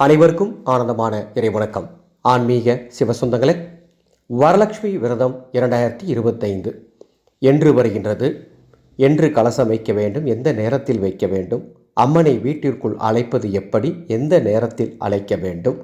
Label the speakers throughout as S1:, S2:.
S1: அனைவருக்கும் ஆனந்தமான இறைவணக்கம். ஆன்மீக சிவசொந்தங்களே வரலட்சுமி விரதம் இரண்டாயிரத்தி இருபத்தைந்து. என்று வருகின்றது. என்று கலசம் வைக்க வேண்டும் எந்த நேரத்தில் வைக்க வேண்டும் அம்மனை வீட்டிற்குள் அழைப்பது எப்படி எந்த நேரத்தில் அழைக்க வேண்டும்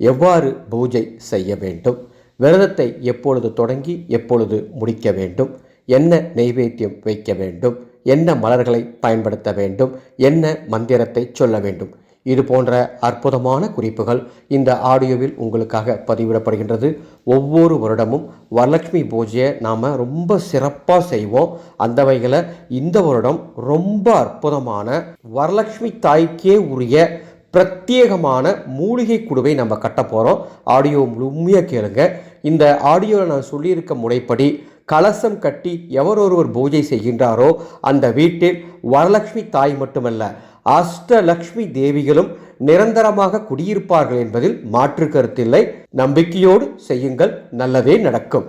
S1: எவ்வாறு பூஜை செய்ய வேண்டும் விரதத்தை எப்பொழுது தொடங்கி எப்பொழுது முடிக்க வேண்டும் என்ன நெய்வேத்தியம் வைக்க வேண்டும் என்ன மலர்களை பயன்படுத்த வேண்டும் என்ன மந்திரத்தை சொல்ல வேண்டும் இது போன்ற அற்புதமான குறிப்புகள் இந்த ஆடியோவில் உங்களுக்காக பதிவிடப்படுகின்றது. ஒவ்வொரு வருடமும் வரலட்சுமி பூஜையை நாம் ரொம்ப சிறப்பாக செய்வோம். அந்த வகையில் இந்த வருடம் ரொம்ப அற்புதமான வரலட்சுமி தாய்க்கே உரிய பிரத்யேகமான மூலிகை குடுவை நம்ம கட்ட போகிறோம் ஆடியோ முழுமையாக கேளுங்க. இந்த ஆடியோவில் நான் சொல்லியிருக்க முறைப்படி கலசம் கட்டி எவர் ஒருவர் பூஜை செய்கின்றாரோ அந்த வீட்டில் வரலட்சுமி தாய் மட்டுமல்ல அஷ்டலக்ஷ்மி தேவிகளும் நிரந்தரமாக குடியிருப்பார்கள் என்பதில் மாற்று கருத்தில்லை. நம்பிக்கையோடு செய்யுங்கள் நல்லதே நடக்கும்.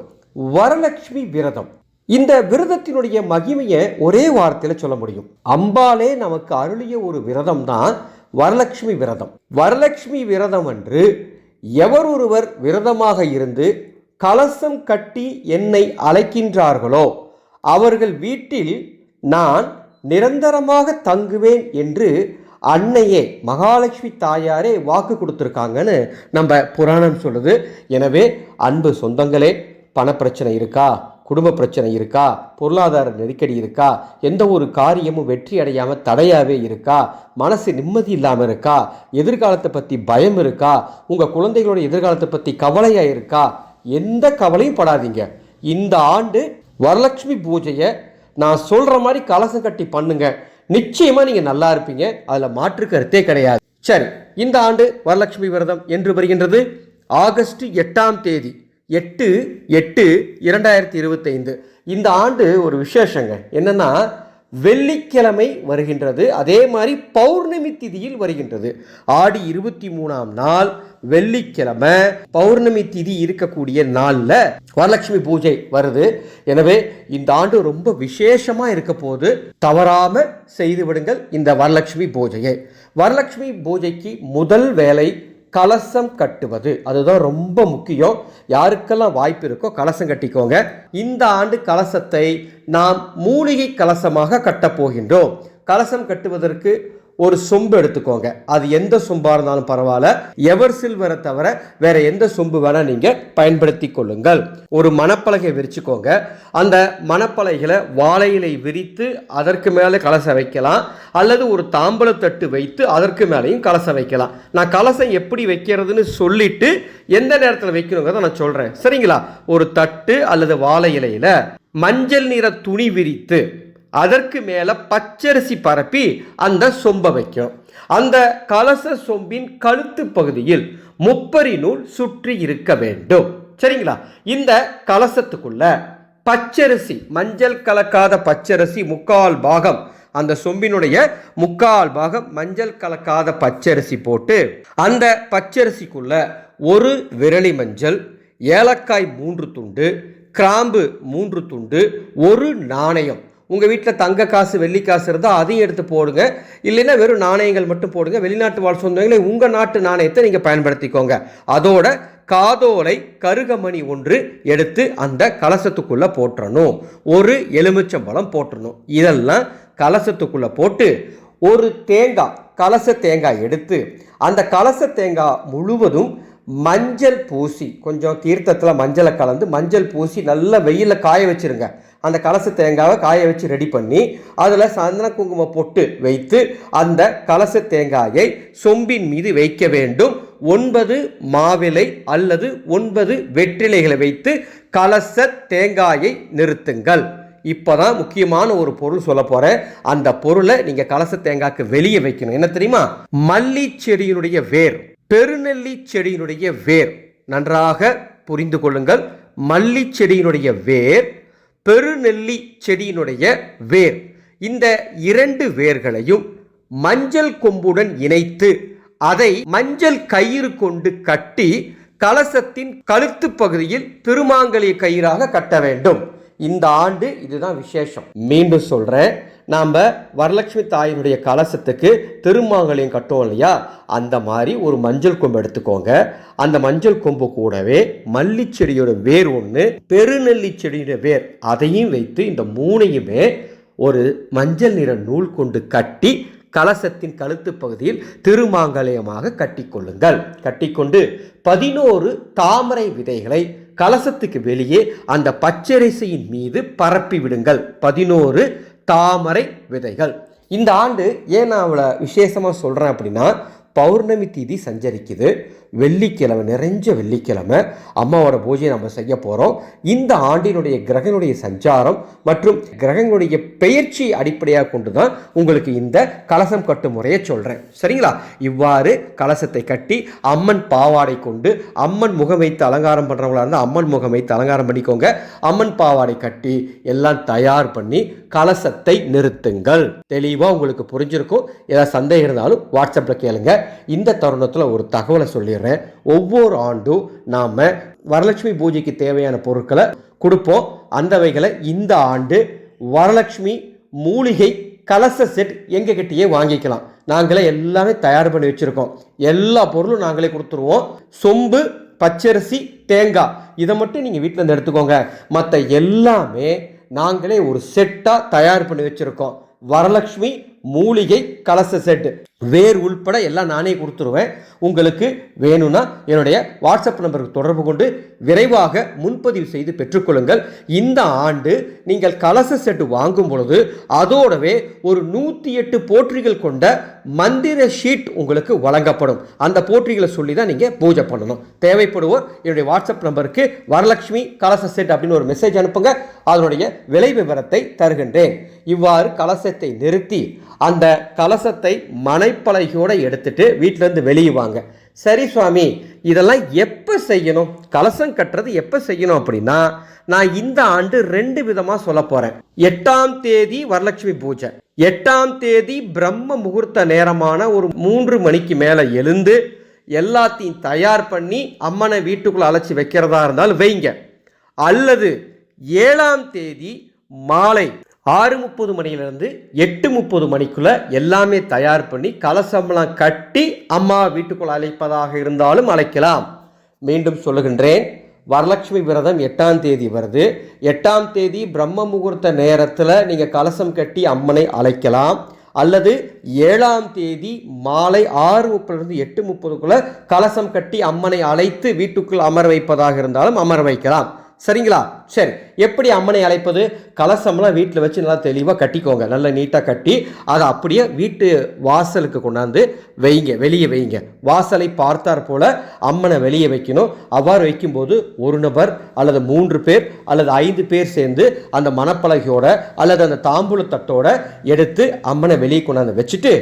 S1: வரலட்சுமி விரதம். இந்த விரதத்தினுடைய மகிமையை ஒரே வார்த்தையில் சொல்ல முடியும். அம்பாலே நமக்கு அருளிய ஒரு விரதம் தான் வரலட்சுமி விரதம். வரலட்சுமி விரதம் அன்று எவர் ஒருவர் விரதமாக இருந்து கலசம் கட்டி என்னை அழைக்கின்றார்களோ அவர்கள் வீட்டில் நான் நிரந்தரமாக தங்குவேன் என்று அன்னையே மகாலட்சுமி தாயாரே வாக்கு கொடுத்துருக்காங்கன்னு நம்ம புராணம் சொல்லுது. எனவே அன்பு சொந்தங்களே பணப்பிரச்சனை இருக்கா? குடும்ப பிரச்சனை இருக்கா? பொருளாதார நெருக்கடி இருக்கா? எந்த ஒரு காரியமும் வெற்றி அடையாமல் தடையாகவே இருக்கா? மனசு நிம்மதி இல்லாமல் இருக்கா? எதிர்காலத்தை பற்றி பயம் இருக்கா? உங்கள் குழந்தைகளோட எதிர்காலத்தை பற்றி கவலையாக இருக்கா? எந்த கவலையும் படாதீங்க. இந்த ஆண்டு வரலட்சுமி பூஜையை நான் சொல்கிற மாதிரி கலசம் கட்டி பண்ணுங்க. நிச்சயமாக நீங்கள் நல்லா இருப்பீங்க. அதில் மாற்று கருத்தே கிடையாது. சரி இந்த ஆண்டு வரலட்சுமி விரதம் என்று வருகின்றது. ஆகஸ்ட் எட்டாம் தேதி எட்டு எட்டு இரண்டாயிரத்தி இருபத்தைந்து. இந்த ஆண்டு ஒரு விசேஷங்க. என்னென்னா வெள்ளிக்கிழமை வருகின்றது. அதே மாதிரி பௌர்ணமி திதியில் வருகின்றது. ஆடி இருபத்தி மூணாம் நாள் வெள்ளிக்கிழமை பௌர்ணமி திதி இருக்கக்கூடிய நாளில் வரலட்சுமி பூஜை வருது. எனவே இந்த ஆண்டு ரொம்ப விசேஷமாக இருக்க போது தவறாமல் செய்து விடுங்கள் இந்த வரலட்சுமி பூஜையை. வரலட்சுமி பூஜைக்கு முதல் வேலை கலசம் கட்டுவது. அதுதான் ரொம்ப முக்கியம். யாருக்கெல்லாம் வாய்ப்பு இருக்கோ கலசம் கட்டிக்கோங்க. இந்த ஆண்டு கலசத்தை நாம் மூலிகை கலசமாக கட்டப்போகின்றோம் கலசம் கட்டுவதற்கு ஒரு சொம்பு எடுத்துக்கோங்க. அது எந்த சொம்பாக இருந்தாலும் பரவாயில்ல. எவர் சில்வரை தவிர வேற எந்த சொம்பு வேணால் நீங்கள் பயன்படுத்தி கொள்ளுங்கள். ஒரு மணப்பலகை விரிச்சுக்கோங்க. அந்த மணப்பலகையில் வாழையிலை விரித்து அதற்கு மேலே கலசை வைக்கலாம். அல்லது ஒரு தாம்பலத்தட்டு வைத்து அதற்கு மேலேயும் கலசை வைக்கலாம். நான் கலசம் எப்படி வைக்கிறதுன்னு சொல்லிட்டு எந்த நேரத்தில் வைக்கணுங்கிறத நான் சொல்கிறேன் சரிங்களா? ஒரு தட்டு அல்லது வாழை இலையில் மஞ்சள் நிற துணி விரித்து அதற்கு மேலே பச்சரிசி பரப்பி அந்த சொம்பை வைக்கும். அந்த கலச சொம்பின் கழுத்து பகுதியில் முப்பரி நூல் சுற்றி இருக்க வேண்டும். சரிங்களா? இந்த கலசத்துக்குள்ள பச்சரிசி மஞ்சள் கலக்காத பச்சரிசி முக்கால் பாகம் அந்த சொம்பினுடைய முக்கால் பாகம் மஞ்சள் கலக்காத பச்சரிசி போட்டு அந்த பச்சரிசிக்குள்ள ஒரு விரலி மஞ்சள் ஏலக்காய் மூன்று துண்டு கிராம்பு மூன்று துண்டு ஒரு நாணயம் உங்கள் வீட்டில் தங்க காசு வெள்ளி காசு இருந்தால் அதையும் எடுத்து போடுங்க. இல்லைன்னா வெறும் நாணயங்கள் மட்டும் போடுங்க. வெளிநாட்டு வாழ் சொந்தங்களே உங்கள் நாட்டு நாணயத்தை நீங்கள் பயன்படுத்திக்கோங்க. அதோட காதோலை கருகமணி ஒன்று எடுத்து அந்த கலசத்துக்குள்ளே போட்டுறணும் ஒரு எலுமிச்சம்பழம் போட்டுறணும் இதெல்லாம் கலசத்துக்குள்ளே போட்டு ஒரு தேங்காய் கலச தேங்காய் எடுத்து அந்த கலச தேங்காய் முழுவதும் மஞ்சள் பூசி கொஞ்சம் தீர்த்தத்தில் மஞ்சளை கலந்து மஞ்சள் பூசி நல்லா வெயிலில் காய வச்சிருங்க. அந்த கலச தேங்காவை காய வச்சு ரெடி பண்ணி அதில் சந்தன குங்குமம் பொட்டு வைத்து அந்த கலச தேங்காயை சொம்பின் மீது வைக்க வேண்டும். ஒன்பது மாவிலை அல்லது ஒன்பது வெற்றிலைகளை வைத்து கலச தேங்காயை நிறுத்துங்கள். இப்போ தான் முக்கியமான ஒரு பொருள் சொல்ல போகிறேன் அந்த பொருளை நீங்கள் கலச தேங்காய்க்கு வெளியே வைக்கணும். என்ன தெரியுமா? மல்லி செடியினுடைய வேர் பெருநெல்லி செடியினுடைய வேர். நன்றாக புரிந்து கொள்ளுங்கள். மல்லி செடியினுடைய வேர் பெருநெல்லி செடியினுடைய வேர். இந்த இரண்டு வேர்களையும் மஞ்சள் கொம்புடன் இணைத்து அதை மஞ்சள் கயிறு கொண்டு கட்டி கலசத்தின் கழுத்து பகுதியில் திருமாங்கலிய கயிறாக கட்ட வேண்டும். இந்த ஆண்டு இதுதான் விசேஷம். மீண்டும் சொல்கிறேன் நாம் வரலட்சுமி தாயினுடைய கலசத்துக்கு திருமாங்கலையும் கட்டுவோம் இல்லையா? அந்த மாதிரி ஒரு மஞ்சள் கொம்பு எடுத்துக்கோங்க. அந்த மஞ்சள் கொம்பு கூடவே மல்லிச்செடியோட வேர் ஒன்று பெருநெல்லி செடியோட வேர். அதையும் வைத்து இந்த மூணையுமே ஒரு மஞ்சள் நிற நூல் கொண்டு கட்டி கலசத்தின் கழுத்து பகுதியில் திருமாங்கலயமாக கட்டிக்கொள்ளுங்கள் கட்டிக்கொண்டு பதினோரு தாமரை விதைகளை கலசத்துக்கு வெளியே அந்த பச்சரிசையின் மீது பரப்பி விடுங்கள் பதினோரு தாமரை விதைகள். இந்த ஆண்டு ஏன் நான் அவளை விசேஷமாக சொல்கிறேன் அப்படின்னா பௌர்ணமி தீதி சஞ்சரிக்குது. வெள்ளிக்கிழமை நிறைஞ்ச வெள்ளிக்கிழமை அம்மாவோட பூஜையை நம்ம செய்ய போகிறோம் இந்த ஆண்டினுடைய கிரகனுடைய சஞ்சாரம் மற்றும் கிரகங்களுடைய பெயர்ச்சி அடிப்படையாக கொண்டு தான் உங்களுக்கு இந்த கலசம் கட்டும் முறையை சொல்கிறேன் சரிங்களா? இவ்வாறு கலசத்தை கட்டி அம்மன் பாவாடை கொண்டு அம்மன் முகம் வைத்து அலங்காரம் பண்ணுறவங்களா இருந்தால் அம்மன் முகம் வைத்து அலங்காரம் பண்ணிக்கோங்க. அம்மன் பாவாடை கட்டி எல்லாம் தயார் பண்ணி கலசத்தை நிறுத்துங்கள். தெளிவாக உங்களுக்கு புரிஞ்சிருக்கும். ஏதாவது சந்தேகம் இருந்தாலும் வாட்ஸ்அப்பில் கேளுங்க. இந்த தருணத்தில் ஒரு தகவலை சொல்லிடுறேன். ஒவ்வொரு ஆண்டும் நாம் வரலட்சுமி பூஜைக்கு தேவையான பொருட்களை கொடுப்போம். அந்தவைகளை இந்த ஆண்டு வரலட்சுமி மூலிகை கலச செட் எங்கள் கிட்டேயே வாங்கிக்கலாம். நாங்களே எல்லாமே தயார் பண்ணி வச்சுருக்கோம். எல்லா பொருளும் நாங்களே கொடுத்துருவோம். சொம்பு பச்சரிசி தேங்காய் இதை மட்டும் நீங்கள் வீட்டில் வந்து எடுத்துக்கோங்க. மற்ற எல்லாமே நாங்களே ஒரு செட்டாக தயார் பண்ணி வச்சுருக்கோம். வரலட்சுமி மூலிகை கலச செட்டு. வேர் உள்பட எல்லாம் நானே கொடுத்துருவேன். உங்களுக்கு வேணும்னா என்னுடைய வாட்ஸ்அப் நம்பருக்கு தொடர்பு கொண்டு விரைவாக முன்பதிவு செய்து பெற்றுக்கொள்ளுங்கள். இந்த ஆண்டு நீங்கள் கலச செட்டு வாங்கும் பொழுது அதோடவே ஒரு நூற்றி எட்டு போற்றிகள் கொண்ட மந்திர ஷீட் உங்களுக்கு வழங்கப்படும். அந்த போற்றிகளை சொல்லி தான் நீங்கள் பூஜை பண்ணணும். தேவைப்படுவோர் என்னுடைய வாட்ஸ்அப் நம்பருக்கு வரலட்சுமி கலச செட் அப்படின்னு ஒரு மெசேஜ் அனுப்புங்க. அதனுடைய விலை விவரத்தை தருகின்றேன். இவ்வாறு கலசத்தை நிறுத்தி அந்த கலசத்தை மனைப்பலகையோடு எடுத்துட்டு வீட்டிலேருந்து வெளியே வாங்க. சரி சுவாமி இதெல்லாம் எப்போ செய்யணும்? கலசம் கட்டுறது எப்போ செய்யணும் அப்படின்னா நான் இந்த ஆண்டு ரெண்டு விதமாக சொல்ல போகிறேன் எட்டாம் தேதி வரலட்சுமி பூஜை. எட்டாம் தேதி பிரம்ம முகூர்த்த நேரமான ஒரு மூன்று மணிக்கு மேலே எழுந்து எல்லாத்தையும் தயார் பண்ணி அம்மனை வீட்டுக்குள்ளே அழைச்சி வைக்கிறதா இருந்தாலும் வைங்க. அல்லது ஏழாம் தேதி மாலை ஆறு முப்பது மணியிலிருந்து எட்டு முப்பது மணிக்குள்ளே எல்லாமே தயார் பண்ணி கலசம்லாம் கட்டி அம்மா வீட்டுக்குள் அழைப்பதாக இருந்தாலும் அழைக்கலாம். மீண்டும் சொல்லுகின்றேன். வரலட்சுமி விரதம் எட்டாம் தேதி வருது. எட்டாம் தேதி பிரம்ம முகூர்த்த நேரத்தில் நீங்கள் கலசம் கட்டி அம்மனை அழைக்கலாம். அல்லது ஏழாம் தேதி மாலை ஆறு முப்பதுலேருந்து எட்டு முப்பதுக்குள்ளே கலசம் கட்டி அம்மனை அழைத்து வீட்டுக்குள் அமர வைப்பதாக இருந்தாலும் அமர வைக்கலாம். சரிங்களா? சரி. எப்படி அம்மனை அழைப்பது? கலசம்லாம் வீட்டில் வச்சு நல்லா தெளிவாக கட்டிக்கோங்க. நல்லா நீட்டாக கட்டி அதை அப்படியே வீட்டு வாசலுக்கு கொண்டாந்து வைங்க. வெளியே வைங்க. வாசலை பார்த்தார் போல் அம்மனை வெளியே வைக்கணும். அவ்வாறு வைக்கும்போது ஒரு நபர் அல்லது மூன்று பேர் அல்லது ஐந்து பேர் சேர்ந்து அந்த மணப்பலகையோட அல்லது அந்த தாம்பூல தட்டோட எடுத்து அம்மனை வெளியே கொண்டாந்து வச்சுட்டு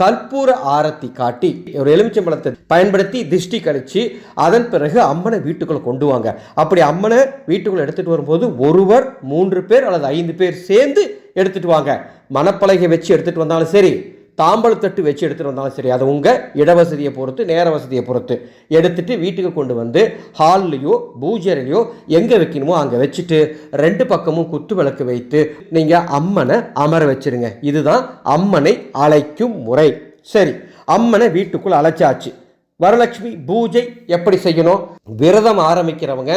S1: கற்பூர ஆரத்தி காட்டி ஒரு எலுமிச்சம்பழத்தை பயன்படுத்தி திருஷ்டி கழிச்சு அதன் பிறகு அம்மனை வீட்டுக்குள்ளே கொண்டு வாங்க. அப்படி அம்மனை வீட்டுக்குள்ளே எடுத்துகிட்டு வரும்போது ஒருவர் மூன்று பேர் அல்லது ஐந்து பேர் சேர்ந்து எடுத்துட்டு வாங்க. மணப்பலகை வச்சு எடுத்துகிட்டு வந்தாலும் சரி தாம்பழத்தட்டு வச்சு எடுத்துகிட்டு வந்தாலும் சரி அது உங்கள் இட வசதியை பொறுத்து நேர வசதியை பொறுத்து எடுத்துகிட்டு வீட்டுக்கு கொண்டு வந்து ஹால்லையோ பூஜையிலையோ எங்கே வைக்கணுமோ அங்கே வச்சுட்டு ரெண்டு பக்கமும் குத்து விளக்கு வைத்து நீங்கள் அம்மனை அமர வச்சுருங்க. இதுதான் அம்மனை அழைக்கும் முறை. சரி அம்மனை வீட்டுக்குள் அழைச்சாச்சு. வரலட்சுமி பூஜை எப்படி செய்யணும்? விரதம் ஆரம்பிக்கிறவங்க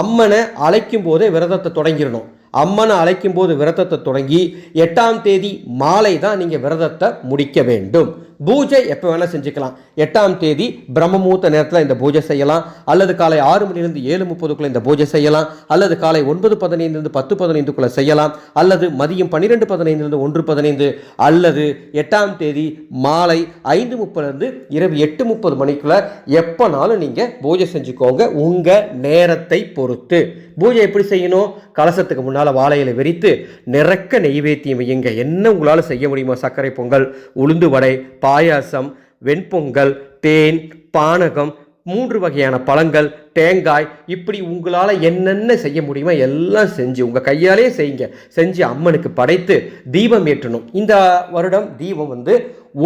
S1: அம்மனை அழைக்கும் போதே விரதத்தை தொடங்கிடணும். அம்மனை அழைக்கும் போது விரதத்தை தொடங்கி எட்டாம் தேதி மாலை தான் நீங்கள் விரதத்தை முடிக்க வேண்டும். பூஜை எப்போ வேணால் செஞ்சுக்கலாம். எட்டாம் தேதி பிரம்மமூர்த்த நேரத்தில் இந்த பூஜை செய்யலாம். அல்லது காலை ஆறு மணிலிருந்து ஏழு முப்பதுக்குள்ளே இந்த பூஜை செய்யலாம். அல்லது காலை ஒன்பது பதினைந்துலேருந்து பத்து பதினைந்துக்குள்ளே செய்யலாம். அல்லது மதியம் பன்னிரெண்டு பதினைந்துலேருந்து ஒன்று பதினைந்து. அல்லது எட்டாம் தேதி மாலை ஐந்து முப்பதுலேருந்து இரவு எட்டு முப்பது மணிக்குள்ளே எப்போனாலும் நீங்கள் பூஜை செஞ்சுக்கோங்க உங்கள் நேரத்தை பொறுத்து. பூஜை எப்படி செய்யணும்? கலசத்துக்கு முன்னால் வாழையில விரித்து நிறக்க நெய்வேத்தியம் வையுங்க. என்ன உங்களால் செய்ய முடியுமோ? சர்க்கரை பொங்கல் உளுந்து வடை பாயாசம் வெண்பொங்கல் தேன் பானகம் மூன்று வகையான பழங்கள் தேங்காய் இப்படி உங்களால் என்னென்ன செய்ய முடியுமோ எல்லாம் செஞ்சு உங்கள் கையாலே செய்யுங்க. செஞ்சு அம்மனுக்கு படைத்து தீபம் ஏற்றணும். இந்த வருடம் தீபம் வந்து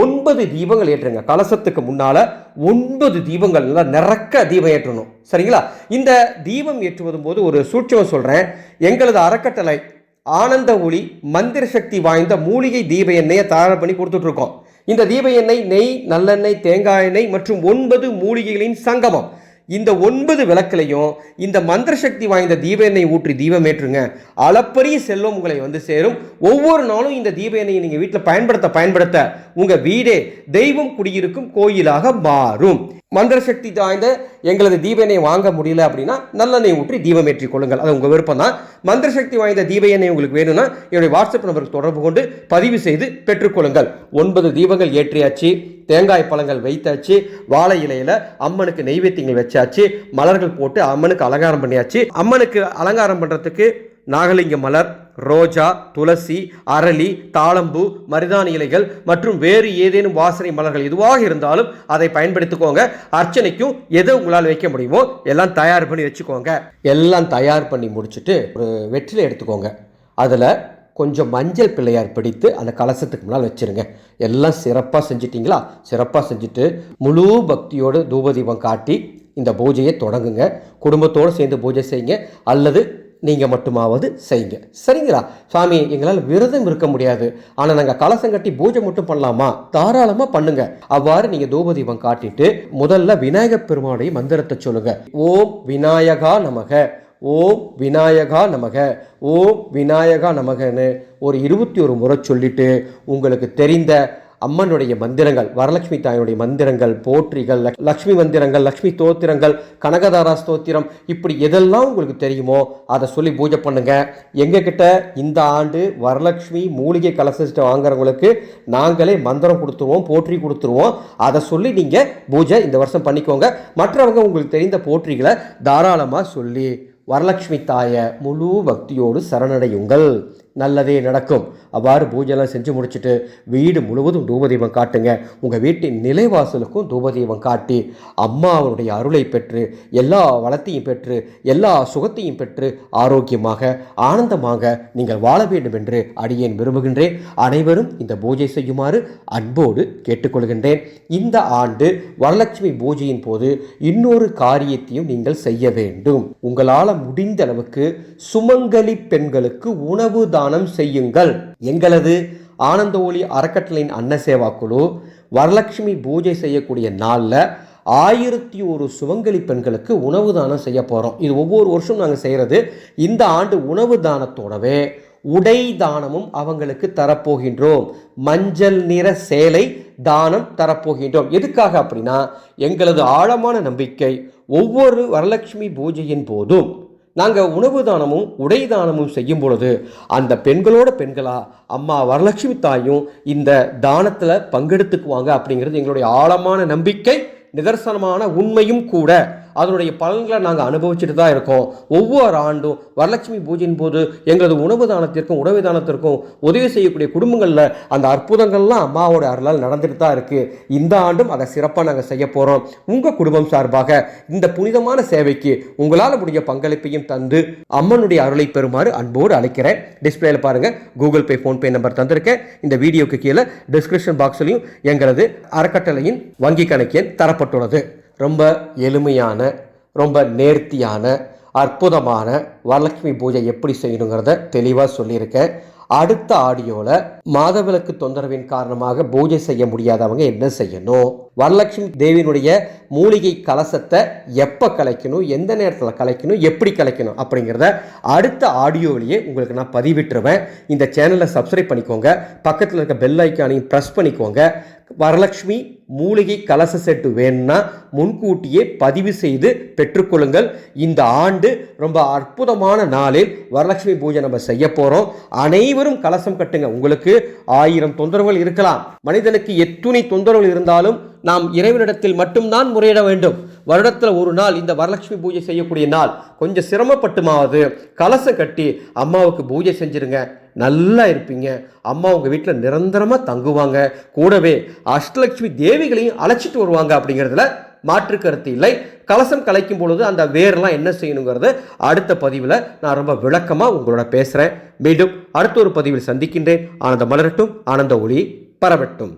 S1: ஒன்பது தீபங்கள் ஏற்றுங்க. கலசத்துக்கு முன்னால் ஒன்பது தீபங்கள் நல்லா நிறக்க தீபம் ஏற்றணும். சரிங்களா? இந்த தீபம் ஏற்றுவதும் போது ஒரு சூட்சமம் சொல்கிறேன் எங்களது அறக்கட்டளை ஆனந்த ஒளி மந்திர சக்தி வாய்ந்த மூலிகை தீப எண்ணெயை தயார் பண்ணி கொடுத்துட்ருக்கோம் இந்த தீப எண்ணெய் நெய் நல்லெண்ணெய் தேங்காய் எண்ணெய் மற்றும் ஒன்பது மூலிகைகளின் சங்கமம். இந்த ஒன்பது விளக்குலையும் இந்த மந்திர சக்தி வாய்ந்த தீப எண்ணெய் ஊற்றி தீபம் ஏற்றுங்க. அளப்பரிய செல்வம் உங்களை வந்து சேரும். ஒவ்வொரு நாளும் இந்த தீப எண்ணெயை நீங்கள் வீட்டில் பயன்படுத்த பயன்படுத்த உங்கள் வீடே தெய்வம் குடியிருக்கும் கோயிலாக மாறும். மந்திர சக்தி வாய்ந்த எங்களது தீப எண்ணெய் வாங்க முடியல அப்படின்னா நல்லெண்ணெய் ஊற்றி தீபம் ஏற்றிக் கொள்ளுங்கள். அது உங்கள் விருப்பம் தான். மந்திர சக்தி வாய்ந்த தீப எண்ணெய் உங்களுக்கு வேணும்னா என்னுடைய வாட்ஸ்அப் நம்பருக்கு தொடர்பு கொண்டு பதிவு செய்து பெற்றுக்கொள்ளுங்கள் ஒன்பது தீபங்கள் ஏற்றியாச்சு தேங்காய் பழங்கள் வைத்தாச்சு வாழை இலையில் அம்மனுக்கு நெய்வேத்தியங்கள் வச்சாச்சு மலர்கள் போட்டு அம்மனுக்கு அலங்காரம் பண்ணியாச்சு. அம்மனுக்கு அலங்காரம் பண்ணுறதுக்கு நாகலிங்க மலர் ரோஜா துளசி அரளி தாளம்பூ மருதாணி இலைகள் மற்றும் வேறு ஏதேனும் வாசனை மலர்கள் எதுவாக இருந்தாலும் அதை பயன்படுத்திக்கோங்க. அர்ச்சனைக்கும் எது உங்களால் வைக்க முடியுமோ எல்லாம் தயார் பண்ணி வச்சுக்கோங்க. எல்லாம் தயார் பண்ணி முடிச்சுட்டு ஒரு வெற்றிலை எடுத்துக்கோங்க. அதில் கொஞ்சம் மஞ்சள் பிள்ளையார் பிடித்து அந்த கலசத்துக்கு முன்னால் வச்சிருங்க. எல்லாம் சிறப்பாக செஞ்சிட்டிங்களா? சிறப்பாக செஞ்சுட்டு முழு பக்தியோடு தூபதீபம் காட்டி இந்த பூஜையை தொடங்குங்க. குடும்பத்தோடு சேர்ந்து பூஜை செய்யுங்க. அல்லது நீங்கள் மட்டுமாவது செய்யுங்க. சரிங்களா? சுவாமி எங்களால் விரதம் இருக்க முடியாது. ஆனால் நாங்கள் கலசம் கட்டி பூஜை மட்டும் பண்ணலாமா? தாராளமாக பண்ணுங்க. அவ்வாறு நீங்கள் தூபதீபம் காட்டிட்டு முதல்ல விநாயகப் பெருமானுடைய மந்திரத்தை சொல்லுங்க. ஓம் விநாயகா நமக. ஓம் விநாயகா நமக. ஓம் விநாயகா நமகன்னு ஒரு இருபத்தி ஒரு முறை சொல்லிட்டு உங்களுக்கு தெரிந்த அம்மனுடைய மந்திரங்கள் வரலட்சுமி தாயினுடைய மந்திரங்கள் போற்றிகள் லக்- லக்ஷ்மி மந்திரங்கள் லக்ஷ்மி தோத்திரங்கள் கனகதாரா ஸ்தோத்திரம் இப்படி எதெல்லாம் உங்களுக்கு தெரியுமோ அதை சொல்லி பூஜை பண்ணுங்க. எங்ககிட்ட இந்த ஆண்டு வரலட்சுமி மூலிகை கலசத்தை வாங்குறவங்களுக்கு நாங்களே மந்திரம் கொடுத்துருவோம் போற்றி கொடுத்துருவோம். அதை சொல்லி நீங்கள் பூஜை இந்த வருஷம் பண்ணிக்கோங்க. மற்றவங்க உங்களுக்கு தெரிந்த போற்றிகளை தாராளமாக சொல்லி வரலட்சுமி தாயை முழு பக்தியோடு சரணடையுங்கள். நல்லதே நடக்கும். அவ்வாறு பூஜைலாம் செஞ்சு முடிச்சுட்டு வீடு முழுவதும் தூபதீபம் காட்டுங்க. உங்கள் வீட்டின் நிலைவாசலுக்கும் தூபதீபம் காட்டி அம்மாவனுடைய அருளை பெற்று எல்லா வளத்தையும் பெற்று எல்லா சுகத்தையும் பெற்று ஆரோக்கியமாக ஆனந்தமாக நீங்கள் வாழ வேண்டும் என்று அடியேன் விரும்புகின்றேன். அனைவரும் இந்த பூஜை செய்யுமாறு அன்போடு கேட்டுக்கொள்கின்றேன். இந்த ஆண்டு வரலட்சுமி பூஜையின் போது இன்னொரு காரியத்தையும் நீங்கள் செய்ய வேண்டும். உங்களால் முடிந்த அளவுக்கு சுமங்கலி பெண்களுக்கு உணவு தான் தானம் செய்யுங்கள். எங்களது ஆனந்த ஒளி அறக்கட்டளையின் அன்னசேவா குழு வரலட்சுமி பூஜை செய்யக்கூடிய நாளில் ஆயிரத்தி ஒரு சுவங்கலி பெண்களுக்கு உணவு தானம் செய்ய போகிறோம் இது ஒவ்வொரு வருஷம் நாங்கள் செய்கிறது இந்த ஆண்டு உணவு தானத்தோடவே உடை தானமும் அவங்களுக்கு தரப்போகின்றோம். மஞ்சள் நிற சேலை தானம் தரப்போகின்றோம். எதுக்காக அப்படின்னா எங்களது ஆழமான நம்பிக்கை ஒவ்வொரு வரலட்சுமி பூஜையின் போதும் நாங்கள் உணவு தானமும் உடை தானமும் செய்யும் பொழுது அந்த பெண்களோட பெண்களா அம்மா வரலட்சுமி தாயும் இந்த தானத்தில் பங்கெடுத்துக்குவாங்க அப்படிங்கிறது எங்களுடைய ஆழமான நம்பிக்கை நிதர்சனமான உண்மையும் கூட. அதனுடைய பலன்களை நாங்கள் அனுபவிச்சுட்டு தான் இருக்கோம். ஒவ்வொரு ஆண்டும் வரலட்சுமி பூஜையின் போது எங்களது உணவு தானத்திற்கும் உணவு தானத்திற்கும் உதவி செய்யக்கூடிய குடும்பங்களில் அந்த அற்புதங்கள்லாம் அம்மாவோட அருளால் நடந்துட்டு தான் இருக்குது இந்த ஆண்டும் அதை சிறப்பாக நாங்கள் செய்ய போகிறோம் உங்கள் குடும்பம் சார்பாக இந்த புனிதமான சேவைக்கு உங்களால் முடிய பங்களிப்பையும் தந்து அம்மனுடைய அருளை பெறுமாறு அன்போடு அழைக்கிறேன். டிஸ்பிளேல பாருங்கள் கூகுள் பே ஃபோன்பே நம்பர் தந்திருக்கேன். இந்த வீடியோக்கு கீழே டிஸ்கிரிப்ஷன் பாக்ஸ்லையும் எங்களது அறக்கட்டளையின் வங்கி கணக்கு எண் தரப்பட்டுள்ளது. ரொம்ப எளிமையான ரொம்ப நேர்த்தியான அற்புதமான வரலட்சுமி பூஜை எப்படி செய்யணுங்கிறத தெளிவாக சொல்லியிருக்கேன். அடுத்த ஆடியோவில் மாதவிலக்கு தொந்தரவின் காரணமாக பூஜை செய்ய முடியாதவங்க என்ன செய்யணும்? வரலட்சுமி தேவியினுடைய மூலிகை கலசத்தை எப்போ கலைக்கணும்? எந்த நேரத்தில் கலைக்கணும்? எப்படி கலைக்கணும்? அப்படிங்கிறத அடுத்த ஆடியோவிலேயே உங்களுக்கு நான் பதிவிட்டுருவேன். இந்த சேனலை சப்ஸ்கிரைப் பண்ணிக்கோங்க. பக்கத்தில் இருக்க பெல் ஐக்கானையும் ப்ரெஸ் பண்ணிக்கோங்க. வரலட்சுமி மூலிகை கலச செட்டு வேணும்னா முன்கூட்டியே பதிவு செய்து பெற்றுக்கொள்ளுங்கள். இந்த ஆண்டு ரொம்ப அற்புதமான நாளில் வரலட்சுமி பூஜை நம்ம செய்ய போகிறோம் அனைவரும் கலசம் கட்டுங்க. உங்களுக்கு ஆயிரம் தொந்தரவுகள் இருக்கலாம். மனிதனுக்கு எத்துணை தொந்தரவுகள் இருந்தாலும் நாம் இறைவனிடத்தில் மட்டும்தான் முறையிட வேண்டும். வருடத்தில் ஒரு நாள் இந்த வரலட்சுமி பூஜை செய்யக்கூடிய நாள். கொஞ்சம் சிரமப்பட்டுமாவது கலசம் கட்டி அம்மாவுக்கு பூஜை செஞ்சுருங்க. நல்லா இருப்பீங்க. அம்மா உங்கள் வீட்டில் நிரந்தரமாக தங்குவாங்க. கூடவே அஷ்டலட்சுமி தேவிகளையும் அழைச்சிட்டு வருவாங்க அப்படிங்கிறதுல மாற்று கருத்து இல்லை. கலசம் கலைக்கும் பொழுது அந்த வேர்லாம் என்ன செய்யணுங்கிறது அடுத்த பதிவில் நான் ரொம்ப விளக்கமாக உங்களோட பேசுகிறேன் மீண்டும் அடுத்த ஒரு பதிவில் சந்திக்கின்றேன். ஆனந்த மலரட்டும் ஆனந்த ஒளி பரவட்டும்.